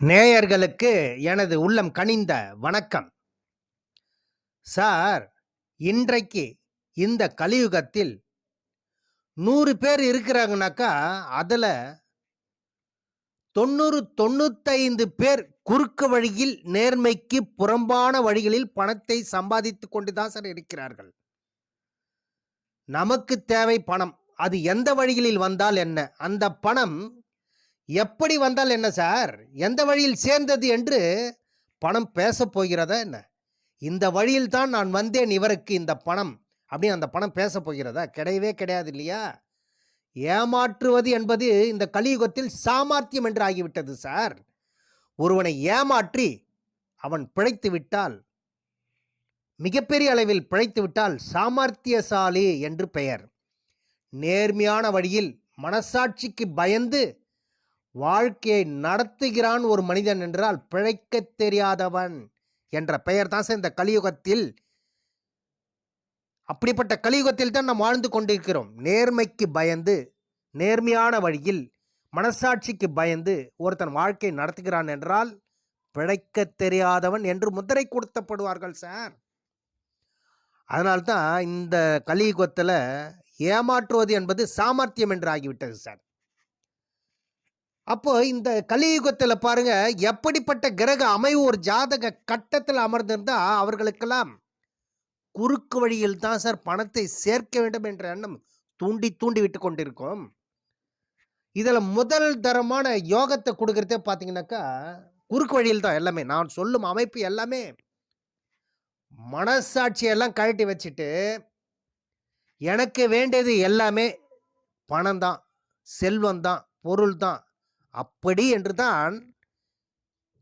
நேயர்களுக்கு எனது உள்ளம் கனிந்த வணக்கம். சார் இன்றைக்கு இந்த கலியுகத்தில் நூறு பேர் இருக்கிறாங்கனாக்கா அதில் தொண்ணூறு தொண்ணூத்தைந்து பேர் குறுக்கு வழியில் நேர்மைக்கு புறம்பான வழிகளில் பணத்தை சம்பாதித்து கொண்டு தான் சார் இருக்கிறார்கள். நமக்கு தேவை பணம். அது எந்த வழிகளில் வந்தால் என்ன? அந்த பணம் எப்படி வந்தால் என்ன சார்? எந்த வழியில் சேர்ந்தது என்று பணம் பேச போகிறதா என்ன? இந்த வழியில் தான் நான் வந்தேன் இவருக்கு இந்த பணம். அப்படின்னு அந்த பணம் பேச போகிறதா? கிடையவே கிடையாது இல்லையா? ஏமாற்றுவது என்பது இந்த கலியுகத்தில் சாமர்த்தியம் என்று ஆகிவிட்டது சார். ஒருவனை ஏமாற்றி அவன் பிழைத்து விட்டால் மிகப்பெரிய அளவில் பிழைத்து விட்டால் சாமர்த்தியசாலி என்று பெயர். நேர்மையான வழியில் மனசாட்சிக்கு பயந்து வாழ்க்கையை நடத்துகிறான் ஒரு மனிதன் என்றால் பிழைக்க தெரியாதவன் என்ற பெயர் தான் சார் இந்த கலியுகத்தில். அப்படிப்பட்ட கலியுகத்தில் தான் நாம் வாழ்ந்து கொண்டிருக்கிறோம். நேர்மைக்கு பயந்து நேர்மையான வழியில் மனசாட்சிக்கு பயந்து ஒருத்தன் வாழ்க்கை நடத்துகிறான் என்றால் பிழைக்கத் தெரியாதவன் என்று முத்திரை கொடுத்தப்படுவார்கள் சார். அதனால்தான் இந்த கலியுகத்தில் ஏமாற்றுவது என்பது சாமர்த்தியம் என்று ஆகிவிட்டது சார். அப்போ இந்த கலியுகத்தில் பாருங்க எப்படிப்பட்ட கிரக அமைவு ஒரு ஜாதக கட்டத்தில் அமர்ந்திருந்தா அவர்களுக்கெல்லாம் குறுக்கு வழியில் தான் சார் பணத்தை சேர்க்க வேண்டும் என்ற எண்ணம் தூண்டி தூண்டி விட்டு கொண்டிருக்கோம். இதில் முதல் தரமான யோகத்தை கொடுக்கறதே பார்த்தீங்கன்னாக்கா குறுக்கு வழியில் தான் எல்லாமே. நான் சொல்லும் அமைப்பு எல்லாமே மனசாட்சியெல்லாம் கழட்டி வச்சுட்டு எனக்கு வேண்டியது எல்லாமே பணம் தான் செல்வம் தான் பொருள் தான் அப்படி என்று தான்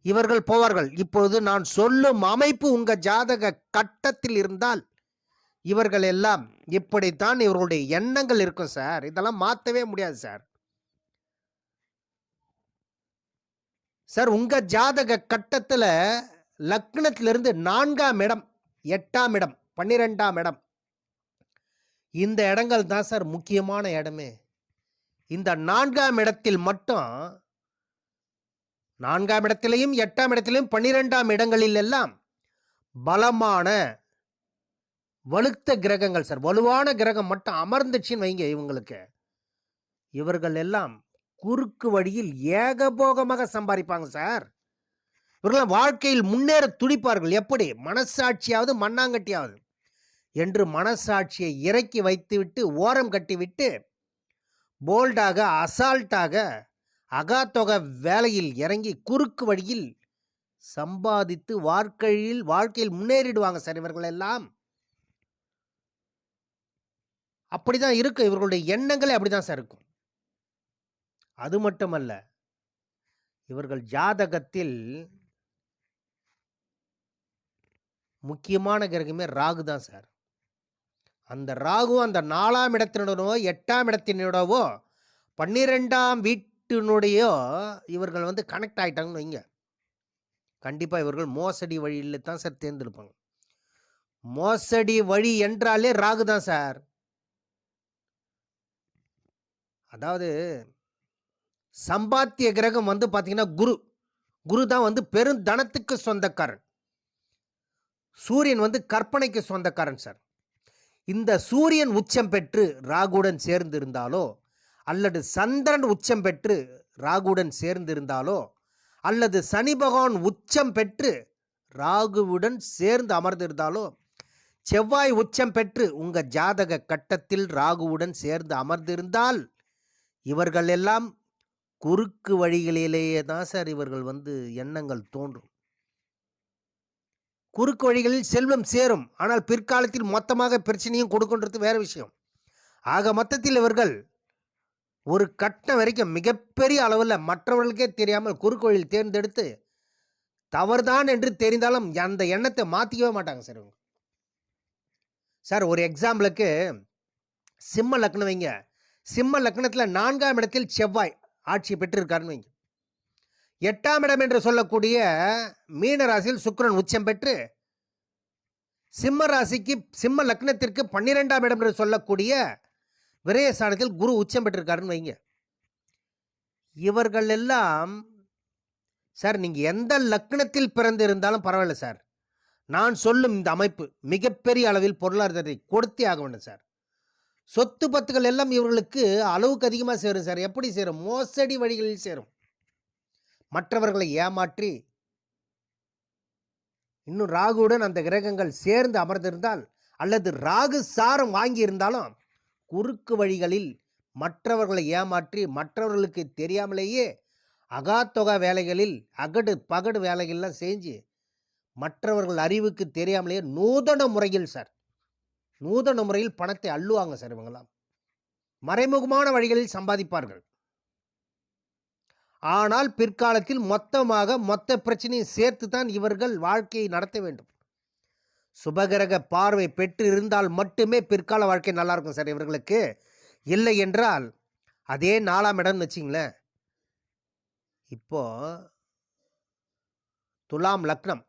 இவர்கள் போவார்கள். இப்பொழுது நான் சொல்லும் அமைப்பு உங்க ஜாதக கட்டத்தில் இருந்தால் இவர்கள் எல்லாம் இப்படித்தான் இவர்களுடைய எண்ணங்கள் இருக்கும் சார். இதெல்லாம் மாற்றவே முடியாது சார். சார் உங்க ஜாதக கட்டத்தில் லக்னத்திலிருந்து நான்காம் இடம் எட்டாம் இடம் பன்னிரெண்டாம் இடம். இந்த இடங்கள் தான் சார் முக்கியமான இடமே. இந்த நான்காம் இடத்தில் மட்டும் நான்காம் இடத்திலையும் எட்டாம் இடத்திலையும் பன்னிரெண்டாம் இடங்களில் எல்லாம் பலமான வலுத்த கிரகங்கள் சார். வலுவான கிரகம் மட்டும் அமர்ந்துச்சுன்னு வைங்க இவங்களுக்கு. இவர்கள் எல்லாம் குறுக்கு வழியில் ஏகபோகமாக சம்பாதிப்பாங்க சார். இவர்கள் வாழ்க்கையில் முன்னேற துடிப்பார்கள். எப்படி? மனசாட்சியாவது மண்ணாங்கட்டியாவது. என்று மனசாட்சியை இறக்கி வைத்துவிட்டு ஓரம் கட்டிவிட்டு போல்டாக அசால்ட்டாக அகாத்தொகை வேலையில் இறங்கி குறுக்கு வழியில் சம்பாதித்து வாழ்க்கையில் வாழ்க்கையில் முன்னேறிடுவாங்க சார் இவர்கள் எல்லாம். அப்படி தான் இருக்கும் இவர்களுடைய எண்ணங்களே அப்படிதான் சார் இருக்கும். அது மட்டுமல்ல இவர்கள் ஜாதகத்தில் முக்கியமான கிரகமே ராகு தான் சார். அந்த ராகு அந்த நாலாம் இடத்தினுடனோ எட்டாம் இடத்தினோடவோ பன்னிரெண்டாம் வீட்டினுடையோ இவர்கள் வந்து கனெக்ட் ஆகிட்டாங்கன்னு வைங்க. கண்டிப்பாக இவர்கள் மோசடி வழியில் தான் சார் தேர்ந்தெடுப்பாங்க. மோசடி வழி என்றாலே ராகு தான் சார். அதாவது சம்பாத்திய கிரகம் வந்து பார்த்தீங்கன்னா குரு. குரு தான் வந்து பெருந்தனத்துக்கு சொந்தக்காரன். சூரியன் வந்து கற்பனைக்கு சொந்தக்காரன் சார். இந்த சூரியன் உச்சம் பெற்று ராகுடன் சேர்ந்திருந்தாலோ அல்லது சந்திரன் உச்சம் பெற்று ராகுடன் சேர்ந்திருந்தாலோ அல்லது சனி பகவான் உச்சம் பெற்று ராகுவுடன் சேர்ந்து அமர்ந்திருந்தாலோ செவ்வாய் உச்சம் பெற்று உங்கள் ஜாதக கட்டத்தில் ராகுவுடன் சேர்ந்து அமர்ந்திருந்தால் இவர்கள் எல்லாம் குறுக்கு வழிகளிலேயே தான் சார் இவர்கள் வந்து எண்ணங்கள் தோன்றும். குறுக்கு வழிகளில் செல்வம் சேரும். ஆனால் பிற்காலத்தில் மொத்தமாக பிரச்சனையும் கொடுக்குன்றது வேறு விஷயம். ஆக மொத்தத்தில் இவர்கள் ஒரு கட்டம் வரைக்கும் மிகப்பெரிய அளவில் மற்றவர்களுக்கே தெரியாமல் குறுக்கு வழியில் தேர்ந்தெடுத்து தவறுதான் என்று தெரிந்தாலும் அந்த எண்ணத்தை மாற்றிக்கவே மாட்டாங்க சார் இவங்க. சார் ஒரு எக்ஸாம்பிளுக்கு சிம்ம லக்னம் வைங்க. சிம்ம லக்னத்தில் நான்காம் இடத்தில் செவ்வாய் ஆட்சி பெற்றிருக்காருன்னு வைங்க. எட்டாம் இடம் என்று சொல்லக்கூடிய மீன ராசியில் சுக்கிரன் உச்சம் பெற்று சிம்ம ராசிக்கு சிம்ம லக்னத்திற்கு பன்னிரெண்டாம் இடம் என்று சொல்லக்கூடிய விரயஸ்தானத்தில் குரு உச்சம் பெற்றிருக்காருன்னு வைங்க இவர்கள் எல்லாம் சார் நீங்கள் எந்த லக்னத்தில் பிறந்திருந்தாலும் பரவாயில்ல சார். நான் சொல்லும் இந்த அமைப்பு மிகப்பெரிய அளவில் பொருளாதாரத்தை கொடுத்தே ஆக வேண்டும் சார். சொத்து பத்துகள் எல்லாம் இவர்களுக்கு அளவுக்கு அதிகமாக சேரும் சார். எப்படி சேரும்? மோசடி வழிகளில் சேரும். மற்றவர்களை ஏமாற்றி இன்னும் ராகுவுடன் அந்த கிரகங்கள் சேர்ந்து அமர்ந்திருந்தால் அல்லது ராகு சாரம் வாங்கியிருந்தாலும் குறுக்கு வழிகளில் மற்றவர்களை ஏமாற்றி மற்றவர்களுக்கு தெரியாமலேயே அகாத்தொகா வேலைகளில் அகடு பகடு வேலைகள்லாம் செஞ்சு மற்றவர்கள் அறிவுக்கு தெரியாமலேயே நூதன முறையில் சார் நூதன முறையில் பணத்தை அள்ளுவாங்க சார் இவங்கெல்லாம். மறைமுகமான வழிகளில் சம்பாதிப்பார்கள். ஆனால் பிற்காலத்தில் மொத்தமாக மொத்த பிரச்சனையும் சேர்த்து தான் இவர்கள் வாழ்க்கையை நடத்த வேண்டும். சுபகிரக பார்வை பெற்று இருந்தால் மட்டுமே பிற்கால வாழ்க்கை நல்லா இருக்கும் சார் இவர்களுக்கு. இல்லை என்றால் அதே நாலாம் இடம்னு வச்சிங்களேன். இப்போ துலாம் லக்னம்.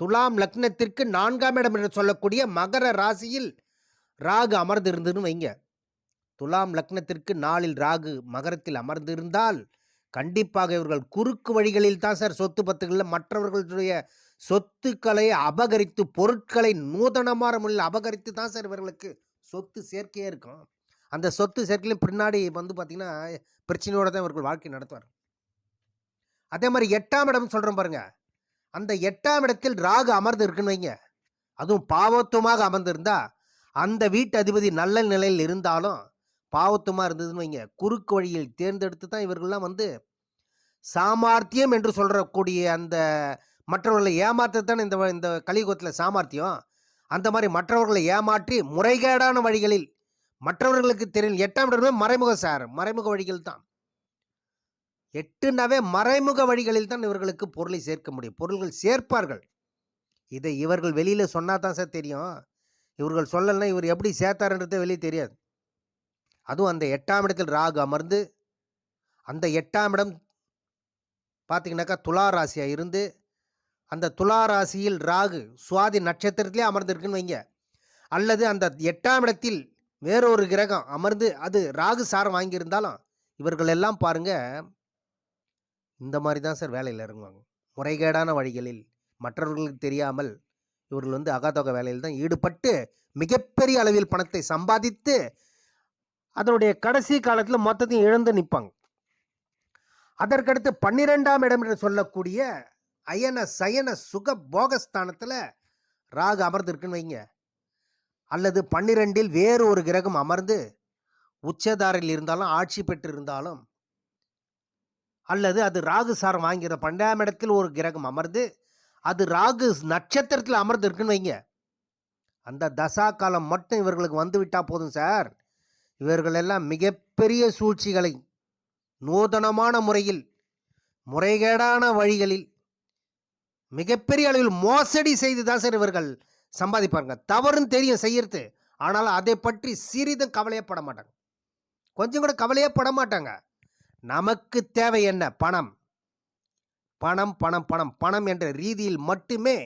துலாம் லக்னத்திற்கு நான்காம் இடம் என்று சொல்லக்கூடிய மகர ராசியில் ராகு அமர்ந்திருந்துன்னு வைங்க. துலாம் லக்னத்திற்கு நாளில் ராகு மகரத்தில் அமர்ந்திருந்தால் கண்டிப்பாக இவர்கள் குறுக்கு வழிகளில் தான் சார் சொத்து பத்துகளில் மற்றவர்களுடைய சொத்துக்களை அபகரித்து பொருட்களை நூதனமான முறையில் அபகரித்து தான் சார் இவர்களுக்கு சொத்து சேர்க்கையே இருக்கும். அந்த சொத்து சேர்க்கையிலும் பின்னாடி வந்து பார்த்திங்கன்னா பிரச்சனையோடு தான் இவர்கள் வாழ்க்கை நடத்துவார். அதே மாதிரி எட்டாம் இடம் சொல்கிறோம் பாருங்க. அந்த எட்டாம் இடத்தில் ராகு அமர்ந்து இருக்குன்னு வைங்க. அதுவும் பாவத்துவமாக அமர்ந்திருந்தா அந்த வீட்டு அதிபதி நல்ல நிலையில் இருந்தாலும் பாவத்துவமாக இருந்ததுன்னு வைங்க. குறுக்கு வழியில் தேர்ந்தெடுத்து தான் இவர்கள்லாம் வந்து சாமார்த்தியம் என்று சொல்கிறக்கூடிய அந்த மற்றவர்களை ஏமாற்றத்தானே இந்த இந்த கலியுகத்தில் சாமார்த்தியம். அந்த மாதிரி மற்றவர்களை ஏமாற்றி முறைகேடான வழிகளில் மற்றவர்களுக்கு தெரியும் எட்டாம் இடமே மறைமுக சார். மறைமுக வழிகள் தான். எட்டுனாவே மறைமுக வழிகளில் தான் இவர்களுக்கு பொருளை சேர்க்க முடியும். பொருள்கள் சேர்ப்பார்கள். இதை இவர்கள் வெளியில் சொன்னா தான் சார் தெரியும். இவர்கள் சொல்லலைன்னா இவர் எப்படி சேர்த்தாருன்றதே வெளியே தெரியாது. அதுவும் அந்த எட்டாம் இடத்தில் ராகு அமர்ந்து அந்த எட்டாம் இடம் பார்த்தீங்கன்னாக்கா துலா ராசியாக இருந்து அந்த துலா ராசியில் ராகு சுவாதி நட்சத்திரத்திலே அமர்ந்திருக்குன்னு வைங்க. அல்லது அந்த எட்டாம் இடத்தில் வேறொரு கிரகம் அமர்ந்து அது ராகு சாரம் வாங்கியிருந்தாலும் இவர்கள் எல்லாம் பாருங்கள் இந்த மாதிரி தான் சார் வேலையில் இறங்குவாங்க. முறைகேடான வழிகளில் மற்றவர்களுக்கு தெரியாமல் இவர்கள் வந்து அகாதொகை வேலையில் தான் ஈடுபட்டு மிகப்பெரிய அளவில் பணத்தை சம்பாதித்து அதனுடைய கடைசி காலத்தில் மொத்தத்தையும் இழந்து நிற்பாங்க அதற்கடுத்து பன்னிரெண்டாம் இடம் என்று சொல்லக்கூடிய அயன சயன சுக போகஸ்தானத்தில் ராகு அமர்ந்திருக்குன்னு வைங்க. அல்லது பன்னிரெண்டில் வேறு ஒரு கிரகம் அமர்ந்து உச்சதாரில் இருந்தாலும் ஆட்சி பெற்று இருந்தாலும் அல்லது அது ராகு சாரம் வாங்கிற பன்னெண்டாம் இடத்தில் ஒரு கிரகம் அமர்ந்து அது ராகு நட்சத்திரத்தில் அமர்ந்து இருக்குன்னு வைங்க. அந்த தசா காலம் மட்டும் இவர்களுக்கு வந்துவிட்டால் போதும் சார். இவர்கள் எல்லாம் மிகப்பெரிய சூழ்ச்சிகளை நூதனமான முறையில் முறைகேடான வழிகளில் மிகப்பெரிய அளவில் மோசடி செய்து தான் சார் இவர்கள் சம்பாதிப்பாங்க. தவறுன்னு தெரியும் செய்யறது. ஆனால் அதை பற்றி சிறிதும் கவலையே பட மாட்டாங்க. கொஞ்சம் கூட கவலையே பட மாட்டாங்க. நமக்கு தேவை என்ன? பணம். பணம் பணம் பணம். பணம் என்ற ரீதியில் மட்டுமே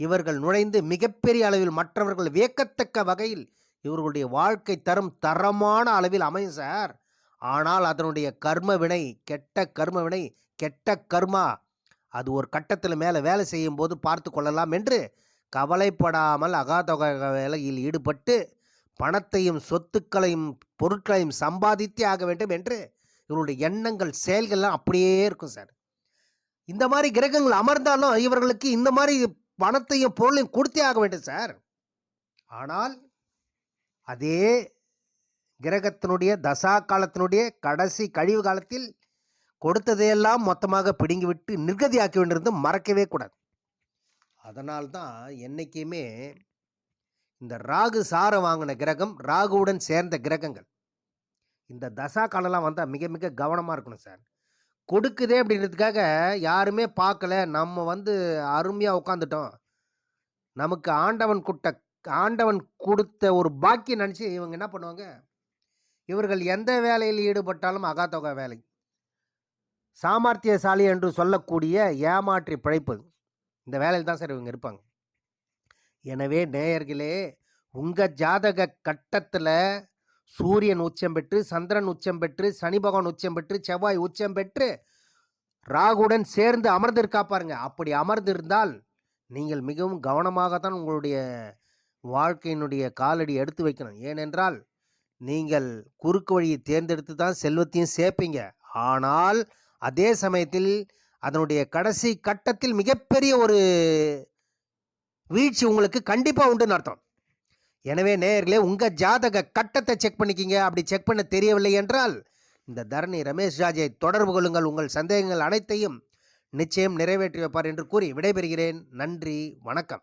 இவர்கள் நுழைந்து மிகப்பெரிய அளவில் மற்றவர்கள் வியக்கத்தக்க வகையில் இவர்களுடைய வாழ்க்கை தரம் தரமான அளவில் அமையும் சார். ஆனால் அதனுடைய கர்ம வினை கெட்ட கர்ம வினை கெட்ட கர்மா அது ஒரு கட்டத்தில் மேலே வேலை செய்யும் போது பார்த்து கொள்ளலாம் என்று கவலைப்படாமல் அகாதொகை வேலையில் ஈடுபட்டு பணத்தையும் சொத்துக்களையும் பொருட்களையும் சம்பாதித்தே ஆக வேண்டும் என்று இவருடைய எண்ணங்கள் செயல்கள்லாம் அப்படியே இருக்கும் சார். இந்த மாதிரி கிரகங்கள் அமர்ந்தாலும் இவர்களுக்கு இந்த மாதிரி பணத்தையும் பொருளையும் கொடுத்தே ஆக வேண்டும் சார். ஆனால் அதே கிரகத்தினுடைய தசா காலத்தினுடைய கடைசி கழிவு காலத்தில் கொடுத்ததையெல்லாம் மொத்தமாக பிடுங்கிவிட்டு நிர்கதியாக்க வேண்டியிருந்து மறக்கவே கூடாது. அதனால்தான் என்றைக்குமே இந்த ராகு சாரை வாங்கின கிரகம் ராகுவுடன் சேர்ந்த கிரகங்கள். இந்த தசா காலம்லாம் வந்தால் மிக மிக கவனமாக இருக்கணும் சார். கொடுக்குதே அப்படின்றதுக்காக யாருமே பார்க்கல. நம்ம வந்து அருமையாக உட்காந்துட்டோம் நமக்கு ஆண்டவன் குட்ட ஆண்டவன் கொடுத்த ஒரு பாக்கியம் நினச்சி இவங்க என்ன பண்ணுவாங்க? இவர்கள் எந்த வேலையில் ஈடுபட்டாலும் அகாத்தொகை வேலை. சாமர்த்தியசாலி என்று சொல்லக்கூடிய ஏமாற்றி பிழைப்பது இந்த வேலையில் தான் சார் இவங்க இருப்பாங்க. எனவே நேயர்களே உங்கள் ஜாதக கட்டத்தில் சூரியன் உச்சம் பெற்று சந்திரன் உச்சம் பெற்று சனி பகவான் உச்சம் பெற்று செவ்வாய் உச்சம் பெற்று ராகுடன் சேர்ந்து அமர்ந்திருக்கா பாருங்க. அப்படி அமர்ந்திருந்தால் நீங்கள் மிகவும் கவனமாகத்தான் உங்களுடைய வாழ்க்கையினுடைய காலடி எடுத்து வைக்கணும். ஏனென்றால் நீங்கள் குறுக்கு வழியை தேர்ந்தெடுத்து தான் செல்வத்தையும் சேர்ப்பீங்க. ஆனால் அதே சமயத்தில் அதனுடைய கடைசி கட்டத்தில் மிகப்பெரிய ஒரு வீழ்ச்சி உங்களுக்கு கண்டிப்பாக உண்டுன்னு அர்த்தம். எனவே நேயர்களே உங்கள் ஜாதக கட்டத்தை செக் பண்ணிக்கிங்க. அப்படி செக் பண்ண தெரியவில்லை என்றால் இந்த தரணி ரமேஷ் ராஜை தொடர்பு கொள்ளுங்கள். உங்கள் சந்தேகங்கள் அனைத்தையும் நிச்சயம் நிறைவேற்றி வைப்பார் என்று கூறி விடைபெறுகிறேன். நன்றி வணக்கம்.